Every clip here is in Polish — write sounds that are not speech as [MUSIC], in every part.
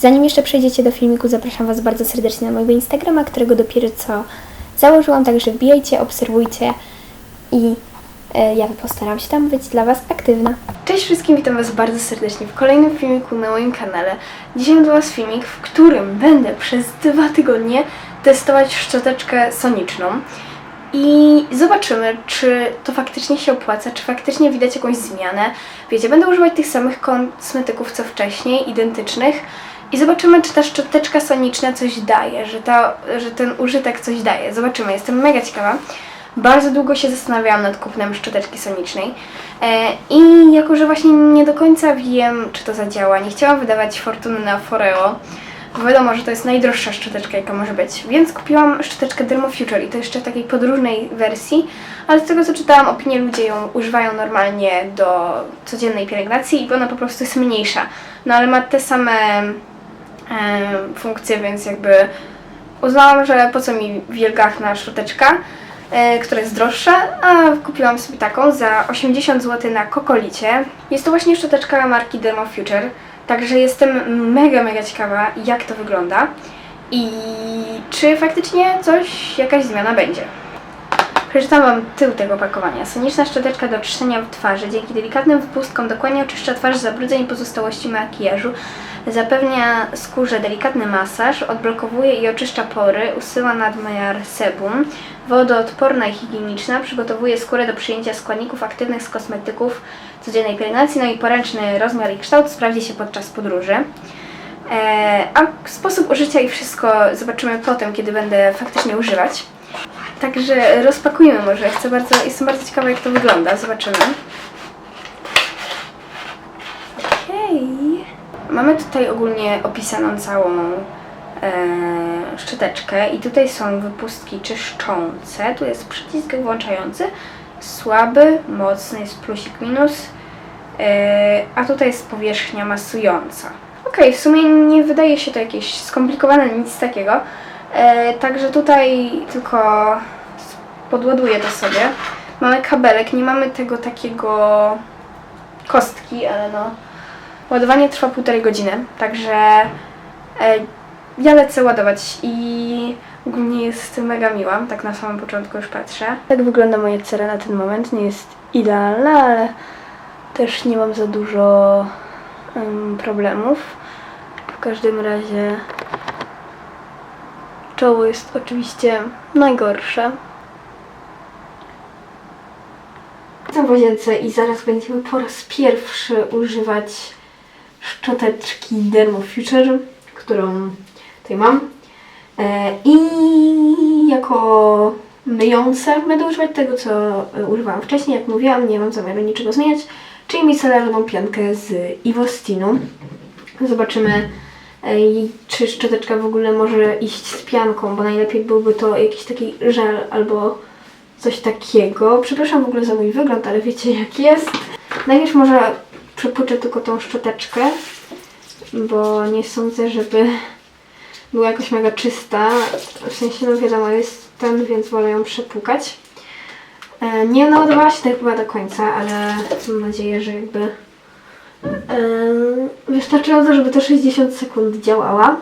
Zanim jeszcze przejdziecie do filmiku, zapraszam Was bardzo serdecznie na mojego Instagrama, którego dopiero co założyłam, także wbijajcie, obserwujcie i e, ja postaram się tam być dla Was aktywna. Cześć wszystkim, witam Was bardzo serdecznie w kolejnym filmiku na moim kanale. Dzisiaj mam dla Was filmik, w którym będę przez dwa tygodnie testować szczoteczkę soniczną. I zobaczymy, czy to faktycznie się opłaca, czy faktycznie widać jakąś zmianę. Wiecie, będę używać tych samych kosmetyków co wcześniej, identycznych. I zobaczymy, czy ta szczoteczka soniczna coś daje, że, ta, że ten użytek coś daje. Zobaczymy, jestem mega ciekawa. Bardzo długo się zastanawiałam nad kupnem szczoteczki sonicznej. E, I jako, że właśnie nie do końca wiem, czy to zadziała, nie chciałam wydawać fortuny na Foreo, bo wiadomo, że to jest najdroższa szczoteczka, jaka może być. Więc kupiłam szczoteczkę Dermo Future i to jeszcze w takiej podróżnej wersji, ale z tego co czytałam, opinie ludzie ją używają normalnie do codziennej pielęgnacji i ona po prostu jest mniejsza. No ale ma te same e, funkcje, więc jakby uznałam, że po co mi wielgachna szczoteczka, e, która jest droższa, a kupiłam sobie taką za 80 zł na Kokolicie. Jest to właśnie szczoteczka marki Dermo Future, także jestem mega, mega ciekawa jak to wygląda i czy faktycznie coś, jakaś zmiana będzie. Przeczytam Wam tył tego opakowania. Soniczna szczoteczka do czyszczenia twarzy. Dzięki delikatnym wypustkom dokładnie oczyszcza twarz z zabrudzeń i pozostałości makijażu. Zapewnia skórze delikatny masaż, odblokowuje i oczyszcza pory, usyła nadmiar sebum, wodoodporna i higieniczna, przygotowuje skórę do przyjęcia składników aktywnych z kosmetyków codziennej pielęgnacji, no i poręczny rozmiar i kształt sprawdzi się podczas podróży. E, a sposób użycia i wszystko zobaczymy potem, kiedy będę faktycznie używać. Także rozpakujmy może. Chcę bardzo, jestem bardzo ciekawa jak to wygląda. Zobaczymy. Okej. Mamy tutaj ogólnie opisaną całą e, szczoteczkę i tutaj są wypustki czyszczące. Tu jest przycisk włączający. Słaby, mocny jest plusik minus. E, a tutaj jest powierzchnia masująca. Okej, w sumie nie wydaje się to jakieś skomplikowane, nic takiego. E, także tutaj tylko podładuję to sobie. Mamy kabelek, nie mamy tego takiego kostki, ale no. Ładowanie trwa półtorej godziny, także e, ja lecę ładować i ogólnie jest mega miła, tak na samym początku już patrzę. Tak wygląda moja cera na ten moment, nie jest idealna, ale też nie mam za dużo em, problemów. W każdym razie Czoło jest oczywiście najgorsze. Jestem w łazience i zaraz będziemy po raz pierwszy używać szczoteczki Dermo Future, którą tutaj mam. E, I jako myjące będę używać tego, co e, używałam wcześniej. Jak mówiłam, nie mam zamiaru niczego zmieniać, czyli micelarną piankę z Ivostinu. Zobaczymy, Ej, czy szczoteczka w ogóle może iść z pianką, bo najlepiej byłby to jakiś taki żel albo coś takiego. Przepraszam w ogóle za mój wygląd, ale wiecie jak jest. Najpierw może przepłuczę tylko tą szczoteczkę, bo nie sądzę, żeby była jakoś mega czysta. W sensie, no wiadomo, jest ten, więc wolę ją przepłukać. E, Nie naładowała się tak chyba do końca, ale mam nadzieję, że jakby Wystarczająco, żeby te 60 sekund działała.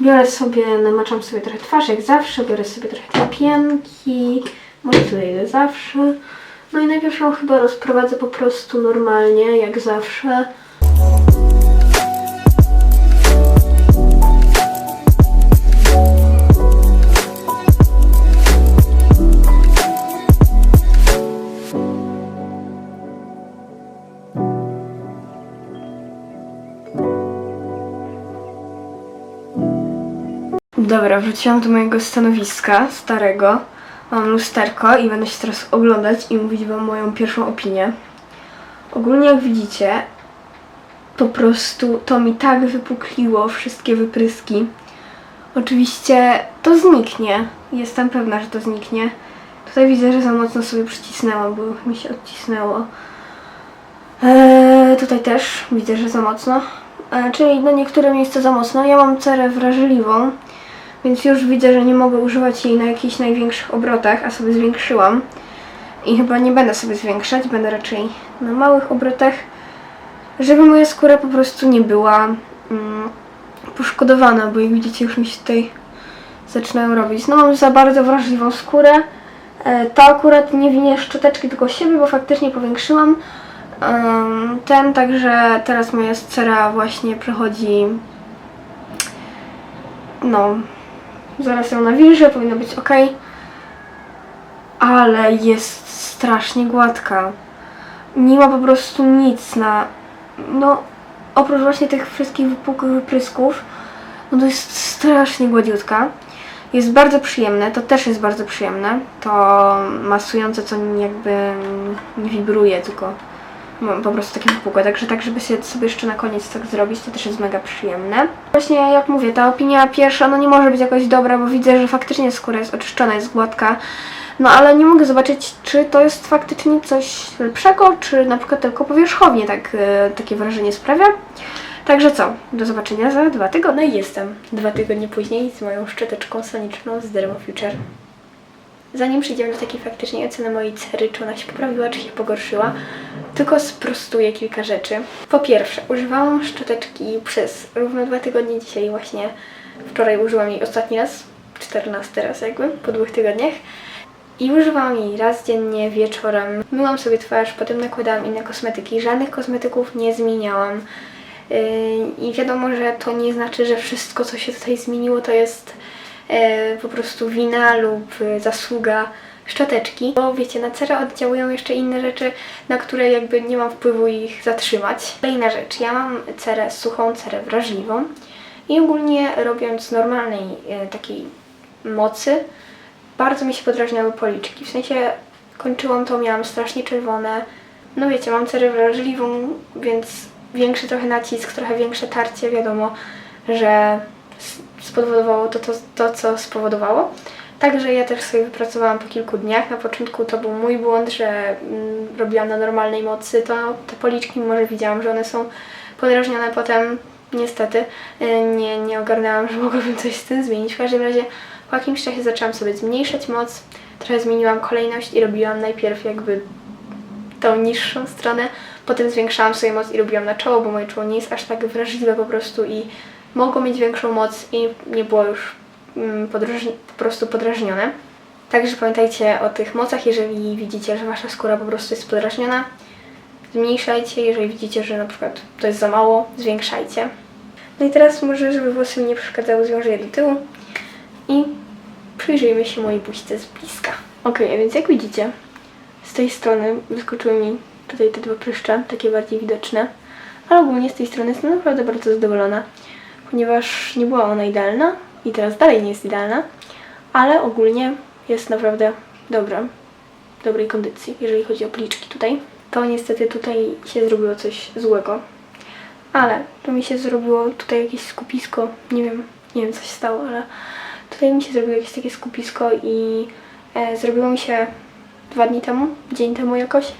Biorę sobie, namaczam sobie trochę twarz jak zawsze, biorę sobie trochę tej pianki, może tyle ile zawsze. No i najpierw ją chyba rozprowadzę po prostu normalnie, jak zawsze. Dobra, wróciłam do mojego stanowiska starego. Mam lusterko i będę się teraz oglądać i mówić Wam moją pierwszą opinię. Ogólnie jak widzicie, po prostu to mi tak wypukliło wszystkie wypryski. Oczywiście to zniknie. Jestem pewna, że to zniknie. Tutaj widzę, że za mocno sobie przycisnęłam, bo mi się odcisnęło. Eee, tutaj też widzę, że za mocno. Eee, czyli na niektóre miejsca za mocno. Ja mam cerę wrażliwą, więc już widzę, że nie mogę używać jej na jakichś największych obrotach, a sobie zwiększyłam. I chyba nie będę sobie zwiększać, będę raczej na małych obrotach. żeby moja skóra po prostu nie była mm, poszkodowana, bo jak widzicie już mi się tutaj zaczynają robić. No mam za bardzo wrażliwą skórę. E, akurat nie winię szczoteczki, tylko siebie, bo faktycznie powiększyłam ten, także teraz moja cera właśnie przechodzi no zaraz ją nawilżę, powinno być ok. Ale jest strasznie gładka. Nie ma po prostu nic na. No, oprócz właśnie tych wszystkich wypukłych wyprysków, no to jest strasznie gładziutka. Jest bardzo przyjemne, to też jest bardzo przyjemne. To masujące, co jakby nie wibruje, tylko mam po prostu takie wypukłe. Także tak, żeby się sobie jeszcze na koniec tak zrobić, to też jest mega przyjemne. Właśnie jak mówię, ta opinia pierwsza, no nie może być jakoś dobra, bo widzę, że faktycznie skóra jest oczyszczona, jest gładka. No ale nie mogę zobaczyć, czy to jest faktycznie coś lepszego, czy na przykład tylko powierzchownie tak, e, takie wrażenie sprawia. Także co, do zobaczenia za dwa tygodnie. No i jestem dwa tygodnie później z moją szczoteczką soniczną z Dermo Future. Zanim przejdziemy do takiej faktycznej oceny mojej cery, czy ona się poprawiła, czy się pogorszyła, tylko sprostuję kilka rzeczy. Po pierwsze, używałam szczoteczki przez równo dwa tygodnie, dzisiaj właśnie wczoraj użyłam jej ostatni raz, 14 raz jakby, po dwóch tygodniach. I używałam jej raz dziennie wieczorem. Myłam sobie twarz, potem nakładałam inne kosmetyki. Żadnych kosmetyków nie zmieniałam. Yy, I wiadomo, że to nie znaczy, że wszystko, co się tutaj zmieniło, to jest po prostu wina lub e, zasługa szczoteczki. Bo wiecie, na cerę oddziałują jeszcze inne rzeczy, na które jakby nie mam wpływu ich zatrzymać. Kolejna rzecz, ja mam cerę suchą, cerę wrażliwą i ogólnie robiąc normalnej e, takiej mocy, bardzo mi się podrażniały policzki. W sensie kończyłam to, miałam strasznie czerwone. No wiecie, mam cerę wrażliwą, więc większy trochę nacisk, trochę większe tarcie, wiadomo, że spowodowało to, to, to co spowodowało. Także ja też sobie wypracowałam po kilku dniach. Na początku to był mój błąd, że mm, robiłam na normalnej mocy, to te policzki może widziałam, że one są podrażnione. Potem niestety y, nie, nie ogarnęłam, [LAUGHS] że mogłabym coś z tym zmienić. W każdym razie po jakimś czasie zaczęłam sobie zmniejszać moc, trochę zmieniłam kolejność i robiłam najpierw jakby tą niższą stronę, potem zwiększałam sobie moc i robiłam na czoło, bo moje czoło nie jest aż tak wrażliwe po prostu i mogło mieć większą moc i nie było już mm, po prostu podrażnione. Także pamiętajcie o tych mocach, jeżeli widzicie, że wasza skóra po prostu jest podrażniona, zmniejszajcie, jeżeli widzicie, że na przykład to jest za mało, zwiększajcie. No i teraz może, żeby włosy mi nie przeszkadzały, zwiążę je do tyłu i przyjrzyjmy się mojej buźce z bliska. Ok, a więc jak widzicie, z tej strony wyskoczyły mi tutaj te dwa pryszcze, takie bardziej widoczne, ale ogólnie z tej strony jestem naprawdę bardzo zadowolona, ponieważ nie była ona idealna i teraz dalej nie jest idealna, ale ogólnie jest naprawdę dobra, dobrej kondycji, jeżeli chodzi o pliczki tutaj. To niestety tutaj się zrobiło coś złego, ale to mi się zrobiło tutaj jakieś skupisko, nie wiem, nie wiem co się stało, ale tutaj mi się zrobiło jakieś takie skupisko i e, zrobiło mi się dwa dni temu, dzień temu jakoś,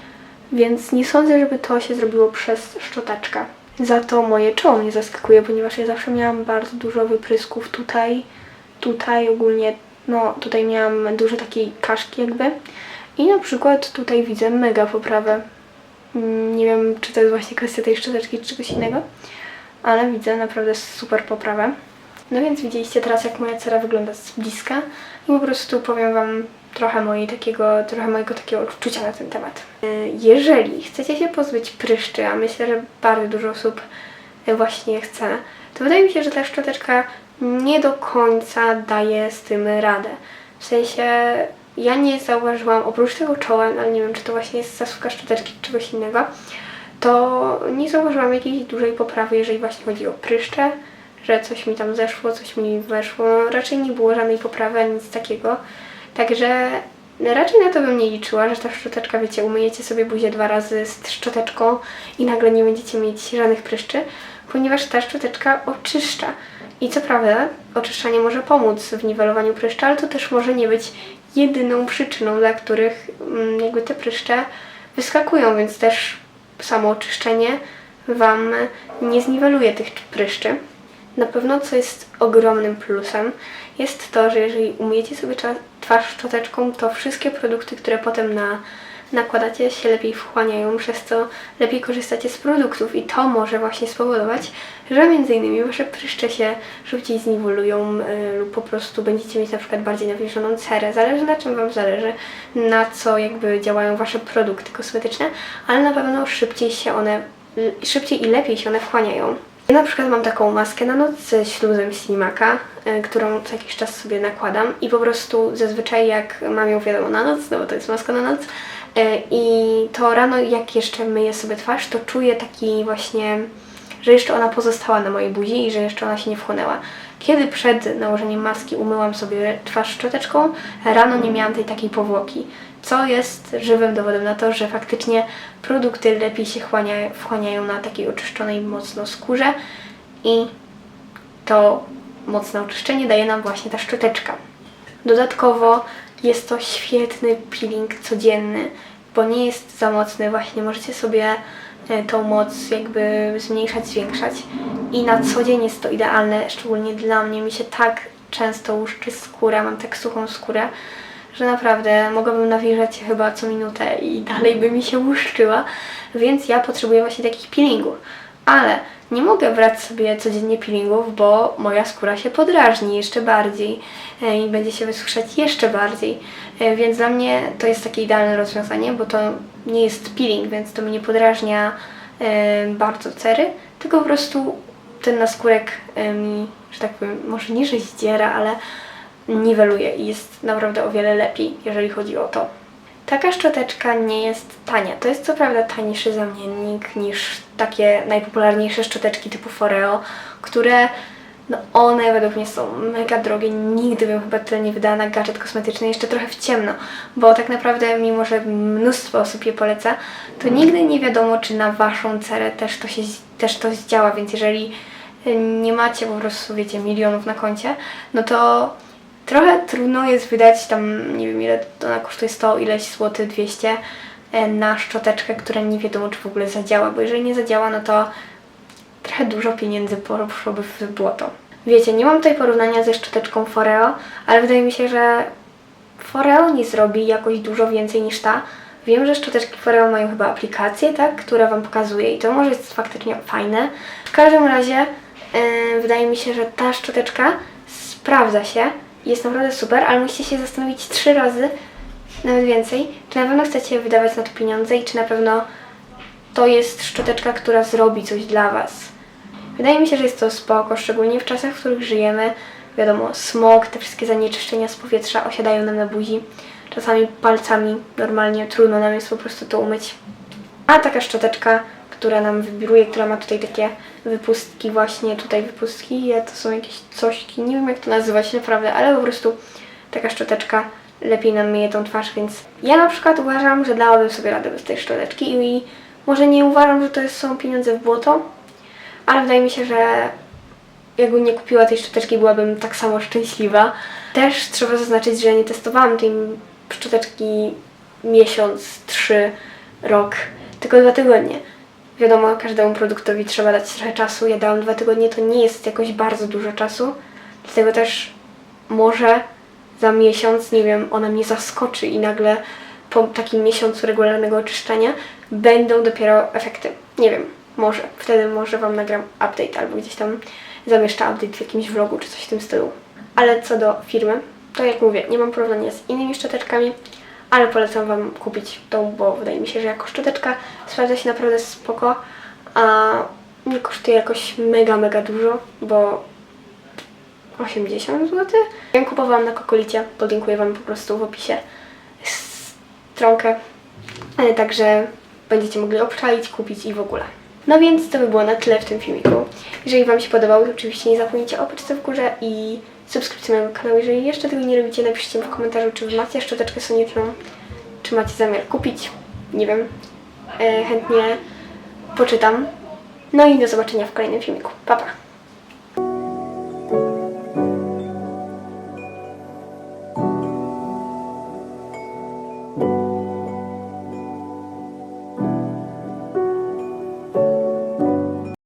więc nie sądzę, żeby to się zrobiło przez szczoteczkę. Za to moje czoło mnie zaskakuje, ponieważ ja zawsze miałam bardzo dużo wyprysków tutaj, tutaj ogólnie, no tutaj miałam dużo takiej kaszki jakby i na przykład tutaj widzę mega poprawę. Mm, Nie wiem, czy to jest właśnie kwestia tej szczoteczki, czy czegoś innego, ale widzę naprawdę super poprawę. No więc widzieliście teraz, jak moja cera wygląda z bliska i po prostu powiem Wam trochę, mojej takiego, trochę mojego takiego odczucia na ten temat. Y, Jeżeli chcecie się pozbyć pryszczy, a myślę, że bardzo dużo osób y, właśnie chce, to wydaje mi się, że ta szczoteczka nie do końca daje z tym radę. W sensie ja nie zauważyłam, oprócz tego czoła, ale nie wiem, czy to właśnie jest zasługa szczoteczki, czy czegoś innego, to nie zauważyłam jakiejś dużej poprawy, jeżeli właśnie chodzi o pryszcze, że coś mi tam zeszło, coś mi weszło. Raczej nie było żadnej poprawy, nic takiego. Także raczej na to bym nie liczyła, że ta szczoteczka, wiecie, umyjecie sobie buzię dwa razy z szczoteczką i nagle nie będziecie mieć żadnych pryszczy, ponieważ ta szczoteczka oczyszcza. I co prawda, oczyszczanie może pomóc w niwelowaniu pryszcza, ale to też może nie być jedyną przyczyną, dla których mm, jakby te pryszcze wyskakują, więc też samo oczyszczenie Wam nie zniweluje tych pryszczy. Na pewno, co jest ogromnym plusem, jest to, że jeżeli umyjecie sobie twarz szczoteczką, to wszystkie produkty, które potem na nakładacie, się lepiej wchłaniają, przez co lepiej korzystacie z produktów i to może właśnie spowodować, że innymi wasze pryszcze się szybciej zniwolują y, lub po prostu będziecie mieć na przykład bardziej nawilżoną cerę. Zależy na czym Wam zależy, na co jakby działają Wasze produkty kosmetyczne, ale na pewno szybciej się one, szybciej i lepiej się one wchłaniają. Ja na przykład mam taką maskę na noc ze śluzem Slimaka, y, którą co jakiś czas sobie nakładam i po prostu zazwyczaj jak mam ją wiadomo na noc, no bo to jest maska na noc, y, i to rano jak jeszcze myję sobie twarz, to czuję taki właśnie, że jeszcze ona pozostała na mojej buzi i że jeszcze ona się nie wchłonęła. Kiedy przed nałożeniem maski umyłam sobie twarz szczoteczką, rano nie miałam tej takiej powłoki, co jest żywym dowodem na to, że faktycznie produkty lepiej się wchłania, wchłaniają na takiej oczyszczonej mocno skórze i to mocne oczyszczenie daje nam właśnie ta szczoteczka. Dodatkowo jest to świetny peeling codzienny, bo nie jest za mocny. Właśnie możecie sobie tą moc jakby zmniejszać, zwiększać. I na co dzień jest to idealne, szczególnie dla mnie. Mi się tak często łuszczy skóra, mam tak suchą skórę, że naprawdę mogłabym nawilżać się chyba co minutę i dalej by mi się łuszczyła, więc ja potrzebuję właśnie takich peelingów. Ale nie mogę brać sobie codziennie peelingów, bo moja skóra się podrażni jeszcze bardziej e, i będzie się wysuszać jeszcze bardziej. E, Więc dla mnie to jest takie idealne rozwiązanie, bo to nie jest peeling, więc to mi nie podrażnia e, bardzo cery, tylko po prostu ten naskórek mi, że tak powiem, może nie, że zdziera, ale niweluje i jest naprawdę o wiele lepiej, jeżeli chodzi o to. Taka szczoteczka nie jest tania. To jest co prawda tańszy zamiennik niż takie najpopularniejsze szczoteczki typu Foreo, które no one według mnie są mega drogie. Nigdy bym chyba tyle nie wydała na gadżet kosmetyczny, jeszcze trochę w ciemno, bo tak naprawdę mimo, że mnóstwo osób je poleca, to nigdy nie wiadomo, czy na Waszą cerę też to się też to zdziała, więc jeżeli y, nie macie po prostu, wiecie, milionów na koncie, no to trochę trudno jest wydać tam, nie wiem ile ona kosztuje 100 ileś złotych, 200 e, na szczoteczkę, która nie wiadomo czy w ogóle zadziała, bo jeżeli nie zadziała, no to trochę dużo pieniędzy poszłoby w błoto. Wiecie, nie mam tutaj porównania ze szczoteczką Foreo, ale wydaje mi się, że Foreo nie zrobi jakoś dużo więcej niż ta. Wiem, że szczoteczki Foreo mają chyba aplikację, tak, która Wam pokazuje i to może jest faktycznie fajne. W każdym razie yy, wydaje mi się, że ta szczoteczka sprawdza się, jest naprawdę super, ale musicie się zastanowić trzy razy, nawet więcej, czy na pewno chcecie wydawać na to pieniądze i czy na pewno to jest szczoteczka, która zrobi coś dla Was. Wydaje mi się, że jest to spoko, szczególnie w czasach, w których żyjemy. Wiadomo, smog, te wszystkie zanieczyszczenia z powietrza osiadają nam na buzi. Czasami palcami normalnie trudno nam jest po prostu to umyć. A taka szczoteczka, która nam wybiruje, która ma tutaj takie wypustki, właśnie tutaj wypustki, ja to są jakieś cośki, nie wiem jak to nazywać naprawdę, ale po prostu taka szczoteczka lepiej nam myje tą twarz, więc ja na przykład uważam, że dałabym sobie radę bez tej szczoteczki i może nie uważam, że to są pieniądze w błoto, ale wydaje mi się, że jakbym nie kupiła tej szczoteczki, byłabym tak samo szczęśliwa. Też trzeba zaznaczyć, że nie testowałam tej szczoteczki miesiąc, trzy, rok, tylko dwa tygodnie. Wiadomo, każdemu produktowi trzeba dać trochę czasu. Ja dałam dwa tygodnie, to nie jest jakoś bardzo dużo czasu. Dlatego też może za miesiąc, nie wiem, ona mnie zaskoczy i nagle po takim miesiącu regularnego oczyszczania będą dopiero efekty. Nie wiem, może. Wtedy może Wam nagram update albo gdzieś tam zamieszczę update w jakimś vlogu czy coś w tym stylu. Ale co do firmy, to jak mówię, nie mam porównania z innymi szczoteczkami, ale polecam Wam kupić tą, bo wydaje mi się, że jako szczoteczka sprawdza się naprawdę spoko, a nie kosztuje jakoś mega, mega dużo, bo 80 zł. Ja kupowałam na Kokolicie, podlinkuję Wam po prostu w opisie stronkę, e, także będziecie mogli obczaić, kupić i w ogóle. No więc to by było na tyle w tym filmiku. Jeżeli Wam się podobał, to oczywiście nie zapomnijcie o paczce w górze i subskrypcji mojego kanału. Jeżeli jeszcze tego nie robicie, napiszcie mi w komentarzu, czy Wy macie szczoteczkę soniczną, czy macie zamiar kupić. Nie wiem. E, chętnie poczytam. No i do zobaczenia w kolejnym filmiku. Pa, pa!